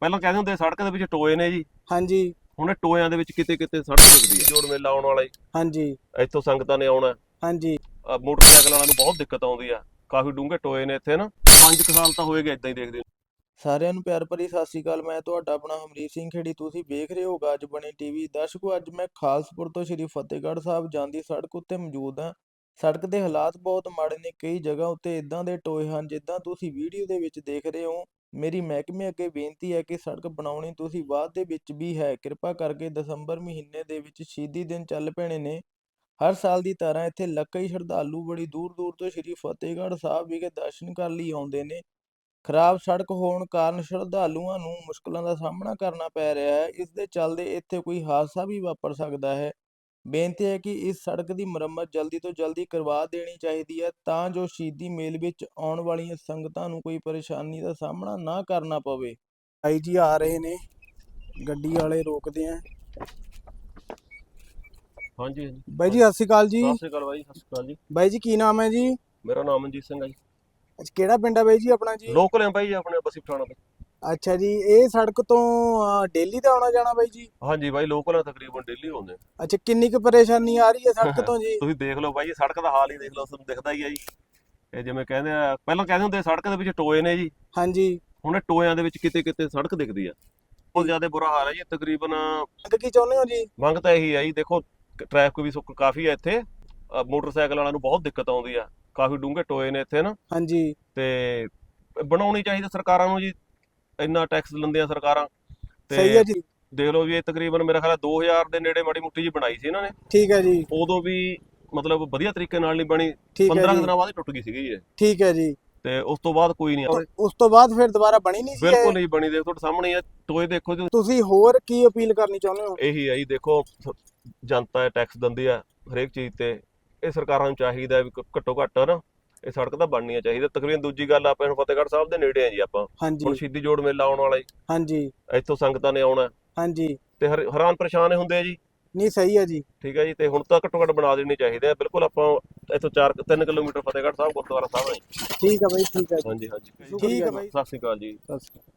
ਪਹਿਲਾਂ ਕਹਿੰਦੇ ਹੁੰਦੇ ਸੜਕ ਦੇ ਵਿੱਚ ਟੋਏ ਨੇ ਜੀ। ਹਾਂਜੀ। ਹੁਣ ਇਹ ਟੋਇਆਂ ਦੇ ਵਿੱਚ ਕਿਤੇ ਕਿਤੇ ਸੜਕ ਦਿਖਦੀ ਹੈ ਜੋੜ ਮੇਲਾ ਆਉਣ ਵਾਲਾ ਜੀ। ਹਾਂਜੀ। ਇੱਥੋਂ ਸੰਗਤਾਂ ਨੇ ਆਉਣਾ। ਹਾਂਜੀ। ਆਹ ਮੋਟਰਸਾਈਕਲ ਵਾਲਿਆਂ ਨੂੰ ਬਹੁਤ ਦਿੱਕਤ ਆਉਂਦੀ ਆ। ਕਾਫੀ ਡੂੰਘੇ ਟੋਏ ਨੇ ਇੱਥੇ ਨਾ। 5 ਸਾਲ ਤਾਂ ਹੋਏਗੇ ਇਦਾਂ ਹੀ ਦੇਖਦੇ ਨੂੰ। ਸਾਰਿਆਂ ਨੂੰ ਪਿਆਰ ਭਰੀ ਸਤਿ ਸ਼੍ਰੀ ਅਕਾਲ। ਮੈਂ ਤੁਹਾਡਾ ਆਪਣਾ ਹਮਰੀਤ ਸਿੰਘ ਖੇੜੀ। ਤੁਸੀਂ ਵੇਖ ਰਹੇ ਹੋ ਗੱਜ ਬਣੀ ਟੀਵੀ। ਦਰਸ਼ਕੋ ਅੱਜ ਮੈਂ ਖਾਲਸਪੁਰ ਤੋਂ ਸ਼੍ਰੀ ਫਤਿਹਗੜ੍ਹ ਸਾਹਿਬ ਜਾਂਦੀ ਸੜਕ ਉੱਤੇ ਮੌਜੂਦ ਹਾਂ। ਸੜਕ ਦੇ ਹਾਲਾਤ ਬਹੁਤ ਮਾੜੇ ਨੇ। ਕਈ ਜਗ੍ਹਾ ਉੱਤੇ ਇਦਾਂ ਦੇ ਟੋਏ ਹਨ ਜਿੱਦਾਂ ਤੁਸੀਂ ਵੀਡੀਓ ਦੇ ਵਿੱਚ ਦੇਖ ਰਹੇ ਹੋ। ਮੇਰੀ ਮਹਿਕਮੇ ਅੱਗੇ ਬੇਨਤੀ ਹੈ ਕਿ ਸੜਕ ਬਣਾਉਣੀ ਤੁਸੀਂ ਬਾਅਦ ਦੇ ਵਿੱਚ ਵੀ ਹੈ। ਕਿਰਪਾ ਕਰਕੇ ਦਸੰਬਰ ਮਹੀਨੇ ਦੇ ਵਿੱਚ ਸ਼ਹੀਦੀ ਦਿਨ ਚੱਲ ਪੈਣੇ ਨੇ। ਹਰ ਸਾਲ ਦੀ ਤਰ੍ਹਾਂ ਇੱਥੇ ਲੱਖਾਂ ਸ਼ਰਧਾਲੂ ਬੜੀ ਦੂਰ ਦੂਰ ਤੋਂ ਸ਼੍ਰੀ ਫਤਿਹਗੜ੍ਹ ਸਾਹਿਬ ਵਿਖੇ ਦਰਸ਼ਨ ਕਰਨ ਲਈ ਆਉਂਦੇ ਨੇ। ਖਰਾਬ ਸੜਕ ਹੋਣ ਕਾਰਨ ਸ਼ਰਧਾਲੂਆਂ ਨੂੰ ਮੁਸ਼ਕਲਾਂ ਦਾ ਸਾਹਮਣਾ ਕਰਨਾ ਪੈ ਰਿਹਾ ਹੈ। ਇਸ ਦੇ ਚੱਲਦੇ ਇੱਥੇ ਕੋਈ ਹਾਦਸਾ ਵੀ ਵਾਪਰ ਸਕਦਾ ਹੈ। ਬੇਨਤੀ ਹੈ ਕਿ ਇਸ ਸੜਕ ਦੀ ਮੁਰੰਮਤ ਜਲਦੀ ਤੋਂ ਜਲਦੀ ਕਰਵਾ ਦੇਣੀ ਚਾਹੀਦੀ ਹੈ ਤਾਂ ਜੋ ਸ਼ਹੀਦੀ ਮੇਲ ਵਿੱਚ ਆਉਣ ਵਾਲੀਆਂ ਸੰਗਤਾਂ ਨੂੰ ਕੋਈ ਪਰੇਸ਼ਾਨੀ ਦਾ ਸਾਹਮਣਾ ਨਾ ਕਰਨਾ ਪਵੇ। ਭਾਈ ਜੀ ਆ ਰਹੇ ਨੇ ਗੱਡੀ ਵਾਲੇ ਰੋਕਦੇ ਆ। ਹਾਂਜੀ ਹਾਂਜੀ। ਬਾਈ ਜੀ ਸਤਿ ਸ਼੍ਰੀ ਅਕਾਲ ਜੀ। ਸਤਿ ਸ਼੍ਰੀ ਅਕਾਲ ਬਾਈ ਸਤਿ ਸ਼੍ਰੀ ਅਕਾਲ ਜੀ। ਬਾਈ ਜੀ ਕੀ ਨਾਮ ਹੈ ਜੀ? ਮੇਰਾ ਨਾਮ ਮਨਜੀਤ ਸਿੰਘ ਹੈ ਜੀ। ਅੱਛਾ ਕਿਹੜਾ ਪਿੰਡ ਹੈ ਬਾਈ ਜੀ ਆਪਣਾ ਜੀ? ਲੋਕਲ ਹੈ ਬਾਈ ਜੀ ਆਪਣੇ ਬਸੀ ਪਠਾਣਾ ਤੋਂ ਅੱਛਾ ਜੀ ਇਹ ਸੜਕ ਤੋਂ ਡੇਲੀ ਤੇ ਆਉਣਾ ਜਾਣਾ ਬਾਈ ਜੀ? ਹਾਂਜੀ ਬਾਈ ਲੋਕਲ ਹੈ ਤਕਰੀਬਨ ਡੇਲੀ ਆਉਂਦੇ ਆ। ਅੱਛਾ ਕਿੰਨੀ ਕੁ ਪਰੇਸ਼ਾਨੀ ਆ ਰਹੀ ਹੈ ਸੜਕ ਤੋਂ ਜੀ? ਤੁਸੀਂ ਦੇਖ ਲਓ ਬਾਈ ਇਹ ਸੜਕ ਦਾ ਹਾਲ ਹੀ ਦੇਖ ਲਓ ਤੁਹਾਨੂੰ ਦਿਖਦਾ ਹੀ ਆ ਜੀ। ਇਹ ਜਿਵੇਂ ਕਹਿੰਦੇ ਆ ਪਹਿਲਾਂ ਕਹਿੰਦੇ ਹੁੰਦੇ ਸੜਕ ਦੇ ਵਿੱਚ ਟੋਏ ਨੇ ਜੀ। ਹਾਂਜੀ। ਹੁਣ ਟੋਇਆਂ ਦੇ ਵਿੱਚ ਕਿਤੇ ਕਿਤੇ ਸੜਕ ਦਿਖਦੀ ਆ। ਬਹੁਤ ਜ਼ਿਆਦਾ ਬੁਰਾ ਹਾਲ ਹੈ ਜੀ ਤਕਰੀਬਨ ਅੱਗੇ ਕੀ ਚਾਹੁੰਦੇ ਹੋ ਜੀ? ਮੰਗ ਤਾਂ ਇਹੀ ਹੈ ਜੀ ਦੇਖੋ ਟ੍ਰੈਫਿਕ ਵੀ ਸੁੱਕ ਕਾਫੀ ਹੈ ਇੱਥੇ। ਮੋਟਰਸਾਈਕਲ ਵਾਲਿਆਂ ਨੂੰ ਬਹੁਤ ਦਿੱਕਤ ਆਉਂਦੀ ਆ। ਕਾਫੀ ਡੂੰਘੇ ਟੋਏ ਨੇ ਇੱਥੇ ਨਾ। ਹਾਂਜੀ। ਤੇ ਬਣਾਉਣੀ ਚਾਹੀਦੀ ਸਰਕਾਰਾਂ ਨੂੰ ਜੀ ਇੰਨਾ ਟੈਕਸ ਲੈਂਦੇ ਆ ਸਰਕਾਰਾਂ ਸਹੀ ਹੈ ਜੀ। ਦੇਖ ਲਓ ਵੀ ਇਹ ਤਕਰੀਬਨ ਮੇਰਾ ਖਿਆਲ ਹੈ 2000 ਦੇ ਨੇੜੇ ਮਾੜੀ ਮੁੱਟੀ ਜੀ ਬਣਾਈ ਸੀ ਇਹਨਾਂ ਨੇ। ਠੀਕ ਹੈ ਜੀ। ਉਦੋਂ ਵੀ ਮਤਲਬ ਵਧੀਆ ਤਰੀਕੇ ਨਾਲ ਨਹੀਂ ਬਣੀ। ਠੀਕ ਹੈ 15 ਜੀ ਦਿਨਾਂ ਬਾਅਦ ਟੁੱਟ ਗਈ ਸੀਗੀ ਇਹ। ਠੀਕ ਹੈ ਜੀ। ਤੇ ਉਸ ਤੋਂ ਬਾਅਦ ਕੋਈ ਨਹੀਂ ਉਸ ਤੋਂ ਬਾਅਦ ਫਿਰ ਦੁਬਾਰਾ ਬਣੀ ਨਹੀਂ ਸੀ? ਬਿਲਕੁਲ ਨਹੀਂ ਬਣੀ। ਦੇਖ ਤੁਹਾਡੇ ਸਾਹਮਣੇ ਆ। ਟੋਏ ਦੇਖੋ ਤੁਸੀਂ ਹੋਰ ਕੀ ਅਪੀਲ ਕਰਨੀ ਚਾਹੁੰਦੇ ਹੋ? ਇਹੀ ਹੈ ਜੀ ਦੇਖੋ ਜਨਤਾ ਟੈਕਸ ਦਿੰਦੀ ਆ ਹਰੇਕ ਚੀਜ਼ ਤੇ। ਇਹ ਸਰਕਾਰਾਂ ਨੂੰ ਚਾਹੀਦਾ ਵੀ ਘੱਟੋ ਘੱਟ ਨਾ ਇਹ ਸੜਕ ਤਾਂ ਬਣਨੀ ਚਾਹੀਦੀ ਤਕਰੀਬਨ ਦੂਜੀ ਗੱਲ ਆਪਾਂ ਹੁਣ ਫਤਿਹਗੜ੍ਹ ਸਾਹਿਬ ਦੇ ਨੇੜੇ ਆ ਜੀ ਆਪਾਂ। ਹਾਂਜੀ। ਹੁਣ ਸ਼ਹੀਦੀ ਜੋੜ ਮੇਲਾ ਆਉਣ ਵਾਲਾ ਜੀ। ਹਾਂਜੀ। ਇੱਥੋਂ ਸੰਗਤਾਂ ਨੇ ਆਉਣਾ। ਹਾਂਜੀ। ਤੇ ਹਰ- ਹੈਰਾਨ ਪਰੇਸ਼ਾਨ ਹੁੰਦੇ ਆ ਜੀ। ਨਹੀਂ ਸਹੀ ਹੈ ਜੀ। ਠੀਕ ਹੈ ਜੀ ਤੇ ਹੁਣ ਤਾਂ ਘੱਟੋ ਘੱਟ ਬਣਾ ਦੇਣੀ ਚਾਹੀਦੀ ਹੈ ਬਿਲਕੁਲ ਆਪਾਂ ਇੱਥੋਂ 4 3 ਕਿਲੋਮੀਟਰ ਫਤਿਹਗੜ੍ਹ ਸਾਹਿਬ ਗੁਰਦੁਆਰਾ ਸਾਹਿਬ ਹੈ ਜੀ। ਠੀਕ ਹੈ ਬਾਈ ਠੀਕ ਹੈ ਜੀ। ਹਾਂਜੀ ਹਾਂਜੀ। ਠੀਕ ਹੈ ਬਾਈ। ਸਤਿ ਸ਼੍ਰੀ ਅਕਾਲ ਜੀ। ਸਤਿ ਸ਼੍ਰੀ ਅਕਾਲ।